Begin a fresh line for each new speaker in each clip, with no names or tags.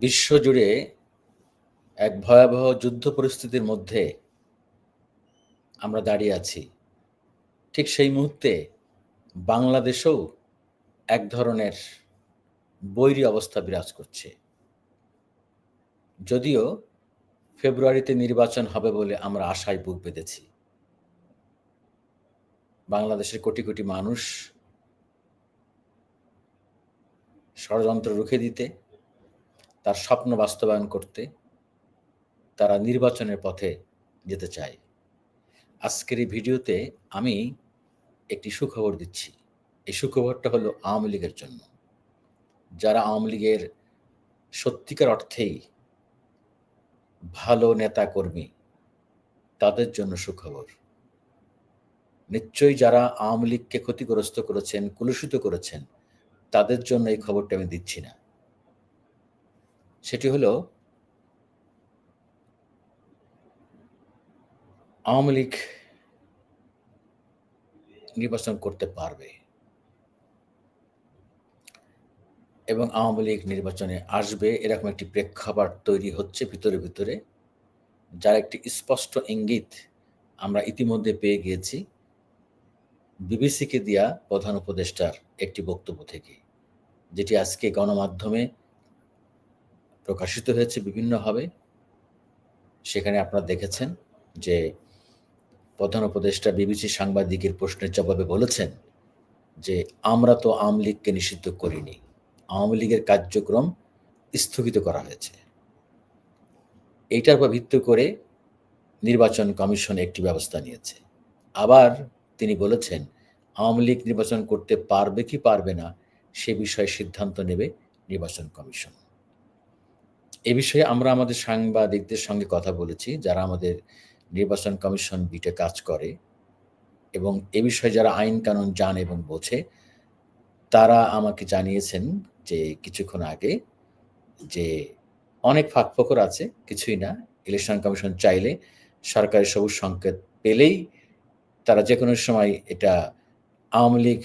বিশ্বজুড়ে এক ভয়াবহ যুদ্ধ পরিস্থিতির মধ্যে আমরা দাঁড়িয়ে আছি। ঠিক সেই মুহূর্তে বাংলাদেশেও এক ধরনের বৈরী অবস্থা বিরাজ করছে। যদিও ফেব্রুয়ারিতে নির্বাচন হবে বলে আমরা আশায় বুক বেঁধেছি। বাংলাদেশের কোটি কোটি মানুষ ষড়যন্ত্র রুখে দিতে তার স্বপ্ন বাস্তবায়ন করতে তারা নির্বাচনের পথে যেতে চায়। আজকের এই ভিডিওতে আমি একটি সুখবর দিচ্ছি। এই সুখবরটা হলো আওয়ামী লীগের জন্য। যারা আওয়ামী লীগের সত্যিকার অর্থেই ভালো নেতা কর্মী তাদের জন্য সুখবর। নিশ্চয়ই যারা আওয়ামী লীগকে ক্ষতিগ্রস্ত করেছেন, কুলুষিত করেছেন, তাদের জন্য এই খবরটা আমি দিচ্ছি না। সেটি হলো আওয়ামী লীগ নির্বাচন করতে পারবে এবং আওয়ামী লীগ নির্বাচনে আসবে এরকম একটি প্রেক্ষাপট তৈরি হচ্ছে ভিতরে ভিতরে, যার একটি স্পষ্ট ইঙ্গিত আমরা ইতিমধ্যে পেয়ে গিয়েছি বিবিসিকে দেয়া প্রধান উপদেষ্টার একটি বক্তব্য থেকে, যেটি আজকে গণমাধ্যমে প্রকাশিত হয়েছে বিভিন্নভাবে। সেখানে আপনারা দেখেছেন যে প্রধান উপদেষ্টা বিবিসি সাংবাদিকের প্রশ্নের জবাবে বলেছেন যে, আমরা তো আওয়ামী লীগকে নিষিদ্ধ করিনি। আওয়ামী লীগের কার্যক্রম স্থগিত করা হয়েছে। এইটার উপর ভিত্তি করে নির্বাচন কমিশন একটি ব্যবস্থা নিয়েছে। আবার তিনি বলেছেন, আওয়ামী লীগ নির্বাচন করতে পারবে কি পারবে না, সে বিষয়ে সিদ্ধান্ত নেবে নির্বাচন কমিশন। এ বিষয়ে আমরা আমাদের সাংবাদিকদের সঙ্গে কথা বলেছি, যারা আমাদের নির্বাচন কমিশন বিটে কাজ করে এবং এ বিষয়ে যারা আইন কানুন জানে এবং বোঝে, তারা আমাকে জানিয়েছেন যে কিছুক্ষণ আগে যে অনেক ফাঁকফোকর আছে, কিছুই না, ইলেকশন কমিশন চাইলে সরকারের সবুজ সংকেত পেলেই তারা যে কোনো সময় এটা আওয়ামী লীগ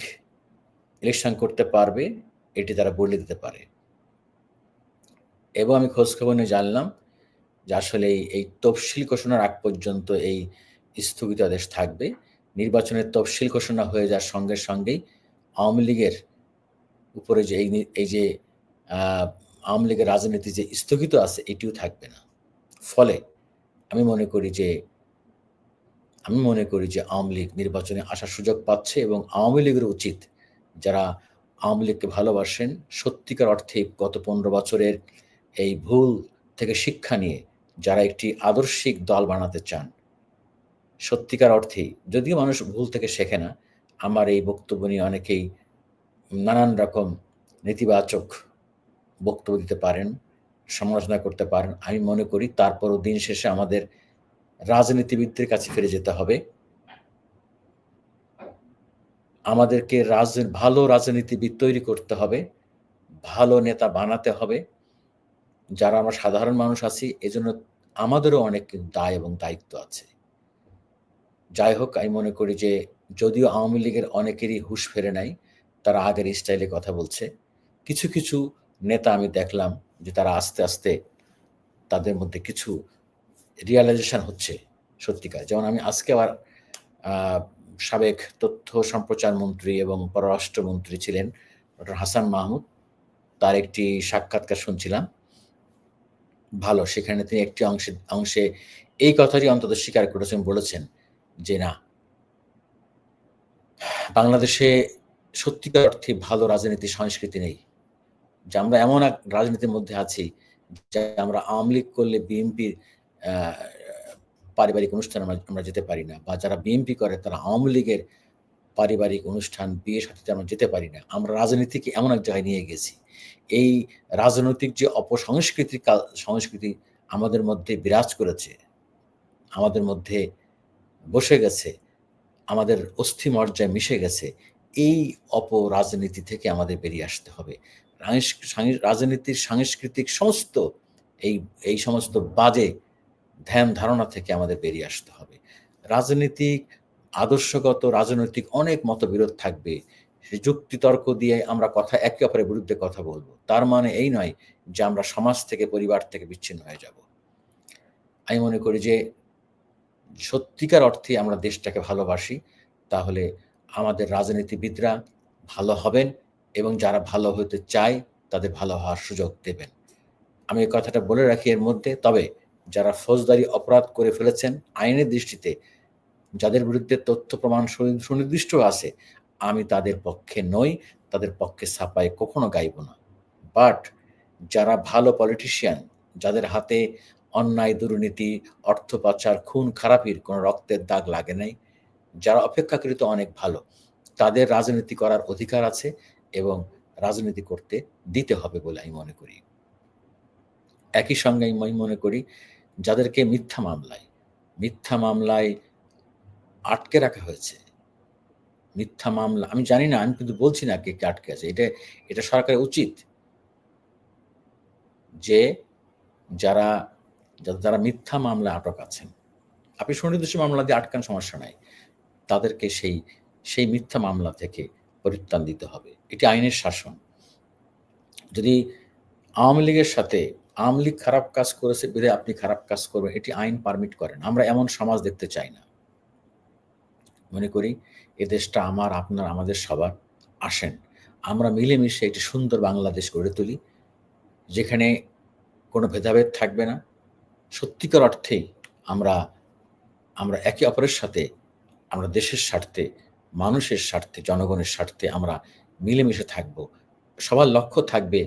ইলেকশন করতে পারবে, এটি তারা বলে দিতে পারে। এবং আমি খোঁজখবর নিয়ে জানলাম যে আসলে এই তফসিল ঘোষণার আগ পর্যন্ত এই স্থগিতাদেশ থাকবে। নির্বাচনের তফসিল ঘোষণা হয়ে যাওয়ার সঙ্গে সঙ্গেই আওয়ামী লীগের উপরে যে এই এই যে আওয়ামী লীগের রাজনীতি যে স্থগিত আছে এটিও থাকবে না। ফলে আমি মনে করি যে, আমি মনে করি যে আওয়ামী লীগ নির্বাচনে আসার সুযোগ পাচ্ছে এবং আওয়ামী লীগের উচিত যারা আওয়ামী লীগকে ভালোবাসেন, সত্যিকার অর্থে গত পনেরো বছরের এই ভুল থেকে শিক্ষা নিয়ে যারা একটি আদর্শিক দল বানাতে চান। সত্যিকার অর্থেই যদিও মানুষ ভুল থেকে শেখে না, আমার এই বক্তব্য নিয়ে অনেকেই নানান রকম নেতিবাচক বক্তব্য দিতে পারেন, সমালোচনা করতে পারেন। আমি মনে করি তারপরও দিন শেষে আমাদের রাজনীতিবিদদের কাছে ফিরে যেতে হবে। আমাদেরকে রাজ ভালো রাজনীতিবিদ তৈরি করতে হবে, ভালো নেতা বানাতে হবে। যারা আমরা সাধারণ মানুষ আছি, এজন্য আমাদেরও অনেক দায় এবং দায়িত্ব আছে। যাই হোক, আমি মনে করি যে যদিও আওয়ামী লীগের অনেকেরই হুশ ফেরে নাই, তারা আগের স্টাইলে কথা বলছে। কিছু কিছু নেতা আমি দেখলাম যে তারা আস্তে আস্তে তাদের মধ্যে কিছু রিয়ালাইজেশন হচ্ছে সত্যিকার। যেমন আমি আজকে আবার সাবেক তথ্য সম্প্রচার মন্ত্রী এবং পররাষ্ট্রমন্ত্রী ছিলেন ডক্টর হাসান মাহমুদ। তার একটি সাক্ষাৎকার শুনছিলাম। ভালো। সেখানে তিনি একটি অংশে অংশে এই কথাটি অন্তত স্বীকার করেছেন, বলেছেন যে না, বাংলাদেশে সত্যিকার অর্থে ভালো রাজনীতি, সংস্কৃতি নেই। যে আমরা এমন এক রাজনীতির মধ্যে আছি, যে আমরা আওয়ামী লীগ করলে বিএনপির পারিবারিক অনুষ্ঠান আমরা যেতে পারি না, বা যারা বিএনপি করে তারা আওয়ামী লীগের পারিবারিক অনুষ্ঠান বিয়ে সাথে আমরা যেতে পারি না। আমরা রাজনীতিকে এমন এক জায়গায় নিয়ে গেছি। এই রাজনৈতিক যে অপসংস্কৃতি সংস্কৃতি আমাদের মধ্যে বিরাজ করেছে, আমাদের মধ্যে বসে গেছে, আমাদের অস্থি মর্যায় মিশে গেছে, এই অপরাজনীতি থেকে আমাদের বেরিয়ে আসতে হবে। রাজনীতির সাংস্কৃতিক সমস্ত এই এই সমস্ত বাজে ধ্যান ধারণা থেকে আমাদের বেরিয়ে আসতে হবে। রাজনীতিক আদর্শগত রাজনৈতিক অনেক মতবিরোধ থাকবে। সে যুক্তিতর্ক দিয়ে আমরা কথা, একে অপরের বিরুদ্ধে কথা বলব। তার মানে এই নয় যে আমরা সমাজ থেকে, পরিবার থেকে বিচ্ছিন্ন হয়ে যাব। আমি মনে করি যে সত্যিকার অর্থে আমরা দেশটাকে ভালোবাসি, তাহলে আমাদের রাজনীতিবিদরা ভালো হবেন এবং যারা ভালো হতে চায় তাদের ভালো হওয়ার সুযোগ দেবেন। আমি এই কথাটা বলে রাখি এর মধ্যে, তবে যারা ফৌজদারি অপরাধ করে ফেলেছেন, আইনের দৃষ্টিতে যাদের বিরুদ্ধে তথ্য প্রমাণ সুনির্দিষ্ট আছে, আমি তাদের পক্ষে নই, তাদের পক্ষে ছাপায় কখনো গাইব না। বাট যারা ভালো পলিটিশিয়ান যাদের হাতে অন্যায়, দুর্নীতি, অর্থ পাচার, খুন, খারাপির কোনো রক্তের দাগ লাগে নাই, যারা অপেক্ষাকৃত অনেক ভালো, তাদের রাজনীতি করার অধিকার আছে এবং রাজনীতি করতে দিতে হবে বলে আমি মনে করি। একই সঙ্গে আমি মনে করি, যাদেরকে মিথ্যা মামলায় মিথ্যা মামলায় আটকে রাখা হয়েছে। মিথ্যা মামলা, আমি জানি না, আমি কিন্তু বলছি না কে কে আটকে আছে। এটা এটা সরকারের উচিত যে যারা যারা মিথ্যা মামলা আটক আছেন, আপনি সুনির্দিষ্ট মামলা দিয়ে আটকান, সমস্যা নাই। তাদেরকে সেই সেই মিথ্যা মামলা থেকে পরিত্রাণ দিতে হবে। এটি আইনের শাসন। যদি আওয়ামী লীগের সাথে, আওয়ামী লীগ খারাপ কাজ করেছে বেড়ে আপনি খারাপ কাজ করবেন, এটি আইন পারমিট করেন। আমরা এমন সমাজ দেখতে চাই না। মনে করি, এ দেশটা আমার, আপনার, আমাদের সবার আসেন। আমরা মিলেমিশে একটি সুন্দর বাংলাদেশ গড়ে তুলি, যেখানে কোনো ভেদাভেদ থাকবে না। সত্যিকার অর্থেই আমরা আমরা একে অপরের সাথে, আমরা দেশের স্বার্থে, মানুষের স্বার্থে, জনগণের স্বার্থে আমরা মিলেমিশে থাকব। সবার লক্ষ্য থাকবে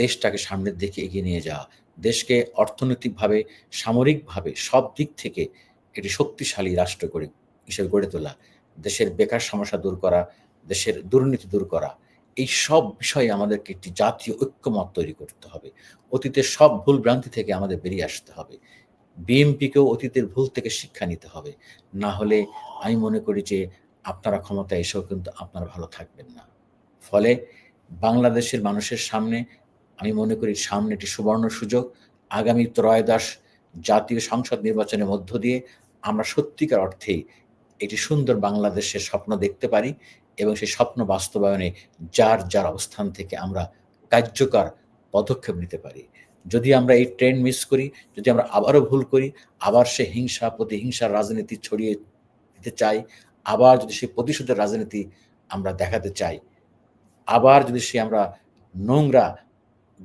দেশটাকে সামনের দিকে এগিয়ে নিয়ে যাওয়া। দেশকে অর্থনৈতিকভাবে, সামরিকভাবে সব দিক থেকে এটি শক্তিশালী রাষ্ট্র করে, হিসেবে গড়ে তোলা। দেশের বেকার সমস্যা দূর করা, দেশের দুর্নীতি দূর করা, এই সব বিষয়ে আমাদেরকে একটি জাতীয় ঐক্যমত তৈরি করতে হবে। অতীতের সব ভুল ভ্রান্তি থেকে আমাদের বেরিয়ে আসতে হবে। বিএমপিকেও অতীতের ভুল থেকে শিক্ষা নিতে হবে। না হলে আমি মনে করি যে আপনারা ক্ষমতা এসেও কিন্তু আপনারা ভালো থাকবেন না। ফলে বাংলাদেশের মানুষের সামনে, আমি মনে করি সামনে একটি সুবর্ণ সুযোগ। আগামী ত্রয়োদশ জাতীয় সংসদ নির্বাচনের মধ্য দিয়ে আমরা সত্যিকার অর্থেই একটি সুন্দর বাংলাদেশের স্বপ্ন দেখতে পারি এবং সেই স্বপ্ন বাস্তবায়নে যার যার অবস্থান থেকে আমরা কার্যকর পদক্ষেপ নিতে পারি। যদি আমরা এই ট্রেন্ড মিস করি, যদি আমরা আবারও ভুল করি, আবার সে হিংসা প্রতিহিংসার রাজনীতি ছড়িয়ে দিতে চাই, আবার যদি সে প্রতিশোধের রাজনীতি আমরা দেখাতে চাই, আবার যদি সে আমরা নোংরা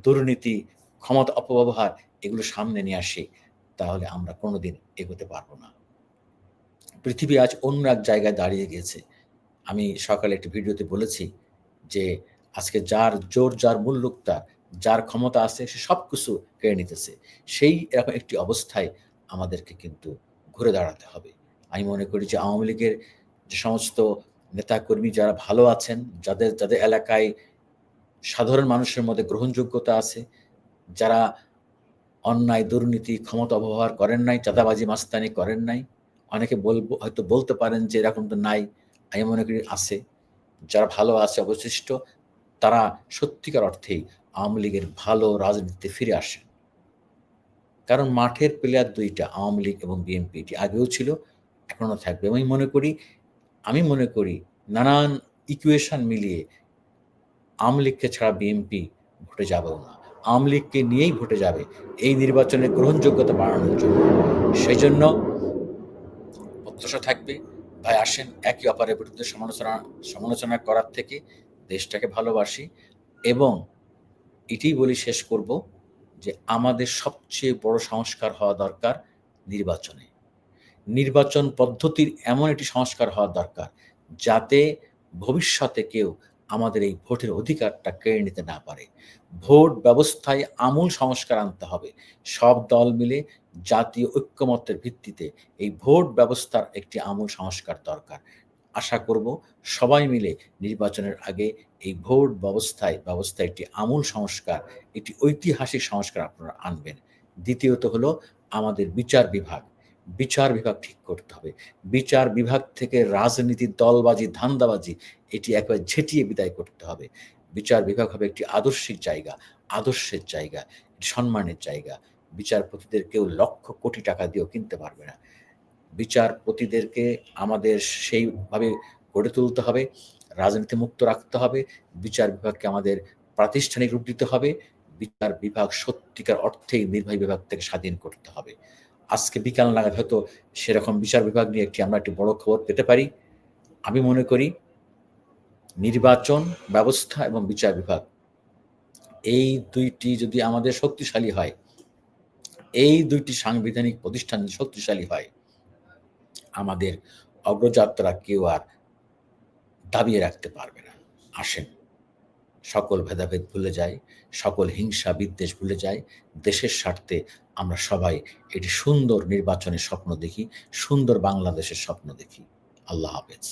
দুর্নীতি, ক্ষমতা অপব্যবহার এগুলো সামনে নিয়ে আসি, তাহলে আমরা কোনোদিন এগোতে পারব না। পৃথিবী আজ অন্য এক জায়গায় দাঁড়িয়ে গিয়েছে আমি সকালে একটি ভিডিওতে বলেছি যে, আজকে যার জোর, যার মূল্যক তার যার ক্ষমতা আছে, সে সব কিছু কেড়ে নিতেছে। সেই এরকম একটি অবস্থায় আমাদেরকে কিন্তু ঘুরে দাঁড়াতে হবে। আমি মনে করি যে আওয়ামী লীগের যে সমস্ত নেতাকর্মী যারা ভালো আছেন, যাদের যাদের এলাকায় সাধারণ মানুষের মধ্যে গ্রহণযোগ্যতা আছে, যারা অন্যায়, দুর্নীতি, ক্ষমতা অপব্যবহার করেন নাই, চাঁদাবাজি, মাস্তানি করেন নাই অনেকে বলব, হয়তো বলতে পারেন যে এরকম তো নাই। আমি মনে করি আছে। যারা ভালো আছে, অবশিষ্ট, তারা সত্যিকার অর্থেই আওয়ামী লীগের ভালো রাজনীতিতে ফিরে আসেন। কারণ মাঠের প্লেয়ার দুইটা, আওয়ামী লীগ এবং বিএনপি এটি আগেও ছিল, এখনও থাকবে। আমি মনে করি, আমি মনে করি নানান ইকুয়েশন মিলিয়ে আওয়ামী লীগকে ছাড়া বিএনপি ভোটে যাবেও না। আওয়ামী লীগকে নিয়েই ভোটে যাবে এই নির্বাচনের গ্রহণযোগ্যতা বাড়ানোর জন্য। সেই জন্য প্রত্যাশা থাকবে। ভাই, আসেন, একে অপরের বিরুদ্ধে সমালোচনা সমালোচনা করার থেকে দেশটাকে ভালোবাসি এবং এটি বলি শেষ করব যে আমাদের সবচেয়ে বড় সংস্কার হওয়া দরকার নির্বাচনে। নির্বাচন পদ্ধতির এমন একটি সংস্কার হওয়া দরকার যাতে ভবিষ্যতে কেউ আমাদের এই ভোটের অধিকারটা কেড়ে নিতে না পারে। ভোট ব্যবস্থায় আমূল সংস্কার আনতে হবে। সব দল মিলে জাতীয় ঐক্যমত্যের ভিত্তিতে এই ভোট ব্যবস্থার একটি আমূল সংস্কার দরকার। আশা করব সবাই মিলে নির্বাচনের আগে এই ভোট ব্যবস্থায় ব্যবস্থা একটি আমূল সংস্কার, একটি ঐতিহাসিক সংস্কার আপনারা আনবেন। দ্বিতীয়ত হলো আমাদের বিচার বিভাগ। বিচার বিভাগ ঠিক করতে হবে। বিচার বিভাগ থেকে রাজনীতির দলবাজি, ধান্দাবাজি, এটি একেবারে ঝেঁটিয়ে বিদায় করতে হবে। বিচার বিভাগ হবে একটি আদর্শিক জায়গা, আদর্শের জায়গা সম্মানের জায়গা। বিচারপতিদের কেউ লক্ষ কোটি টাকা দিয়েও কিনতে পারবে না। বিচারপতিদেরকে আমাদের সেইভাবে গড়ে তুলতে হবে, রাজনীতি মুক্ত রাখতে হবে, বিচার বিভাগকে আমাদের প্রাতিষ্ঠানিক রূপ দিতে হবে, বিচার বিভাগ সত্যিকার অর্থেই নির্বাহী বিভাগ থেকে স্বাধীন করতে হবে। আজকে বিকাল নাগাদ হয়তো সেরকম বিচার বিভাগ নিয়ে একটি আমরা একটি বড় খবর পেতে পারি। আমি মনে করি নির্বাচন ব্যবস্থা এবং বিচার বিভাগ, এই দুইটি যদি আমাদের শক্তিশালী হয়, এই দুইটি সাংবিধানিক প্রতিষ্ঠান শক্তিশালী হয়, আমাদের অগ্রযাত্রা কেউ আর দাবিয়ে রাখতে পারবে না। আসেন। সকল ভেদাভেদ ভুলে যাই, সকল হিংসা বিদ্বেষ ভুলে যাই, দেশের স্বার্থে আমরা সবাই এটি সুন্দর নির্বাচনের স্বপ্ন দেখি, সুন্দর বাংলাদেশের স্বপ্ন দেখি। আল্লাহ হাফেজ।